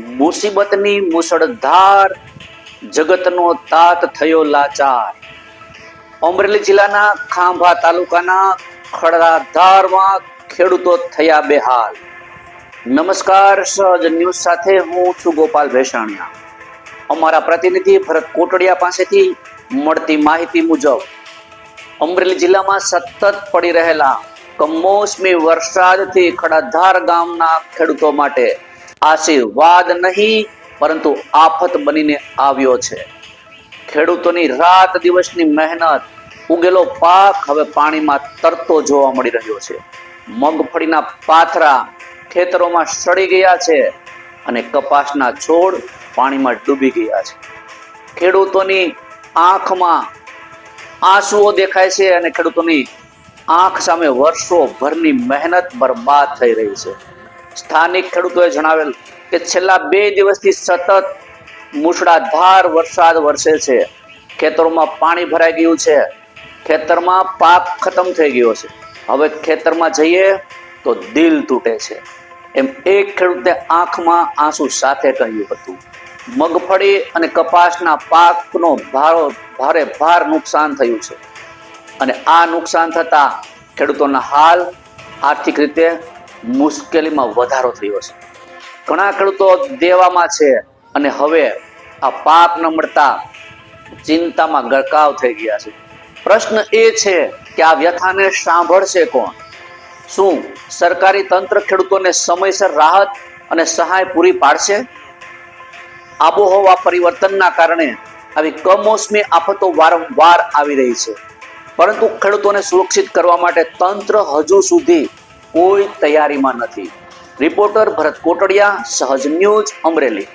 મુસીબતની મુસળધાર જગતનો તાત થયો લાચાર. અમરેલી જિલ્લાના ખાંભા તાલુકાના ખડરાધારમાં ખેડૂતો થયા બેહાલ. નમસ્કાર, સહજ ન્યૂઝ સાથે હું છું ગોપાલ ભેસાણિયા. અમારા પ્રતિનિધિ ભરત કોટડિયા પાસેથી મળતી માહિતી મુજબ, અમરેલી જિલ્લામાં સતત પડી રહેલા કમોસમી વરસાદથી ખડાધાર ગામના ખેડૂતો માટે આશીર્વાદ નહીં, પરંતુ આફત બનીને આવ્યો છે. ખેડૂતોની રાત દિવસની મહેનત, ઉગેલો પાક હવે પાણીમાં તરતો જોવા મળી રહ્યો છે. મગફળીના પાથરા ખેતરોમાં સડી ગયા છે અને કપાસના છોડ પાણીમાં ડૂબી ગયા છે. ખેડૂતોની આંખમાં આંસુઓ દેખાય છે અને ખેડૂતોની આંખ સામે વર્ષો ભરની મહેનત બરબાદ થઈ રહી છે. સ્થાનિક ખેડૂતોએ જણાવેલ કે છેલ્લા બે દિવસથી સતત મુશળાધાર વરસાદ વરસે છે. ખેતરોમાં પાણી ભરાઈ ગયું છે. ખેતરમાં પાક ખતમ થઈ ગયો છે. હવે ખેતરમાં જઈએ તો દિલ તૂટે છે. એમ એક ખેડૂતે આંખમાં આંસુ સાથે કહ્યું હતું. મગફળી અને કપાસના પાકનો ભારો ભારે ભાર નુકસાન થયું છે. અને આ નુકસાન થતા ખેડૂતોના હાલ આર્થિક રીતે મુશ્કેલીમાં વધારો થયો છે. ઘણા ખેડૂતો દેવામાં છે અને હવે આ પાક ન મળતા ચિંતામાં ગરકાવ થઈ ગયા છે. પ્રશ્ન એ છે કે આ વ્યથાને સાંભળશે કોણ? શું સરકારી તંત્ર ખેડૂતોને સમયસર રાહત અને સહાય પૂરી પાડશે? આબોહવા પરિવર્તનના કારણે આવી કમોસમી આફતો વારંવાર આવી રહી છે. પરંતુ ખેડૂતોને સુરક્ષિત કરવા માટે તંત્ર હજુ સુધી કોઈ તૈયારીમાં નથી. રિપોર્ટર ભરત કોટડિયા સહજ ન્યૂઝ અમરેલી.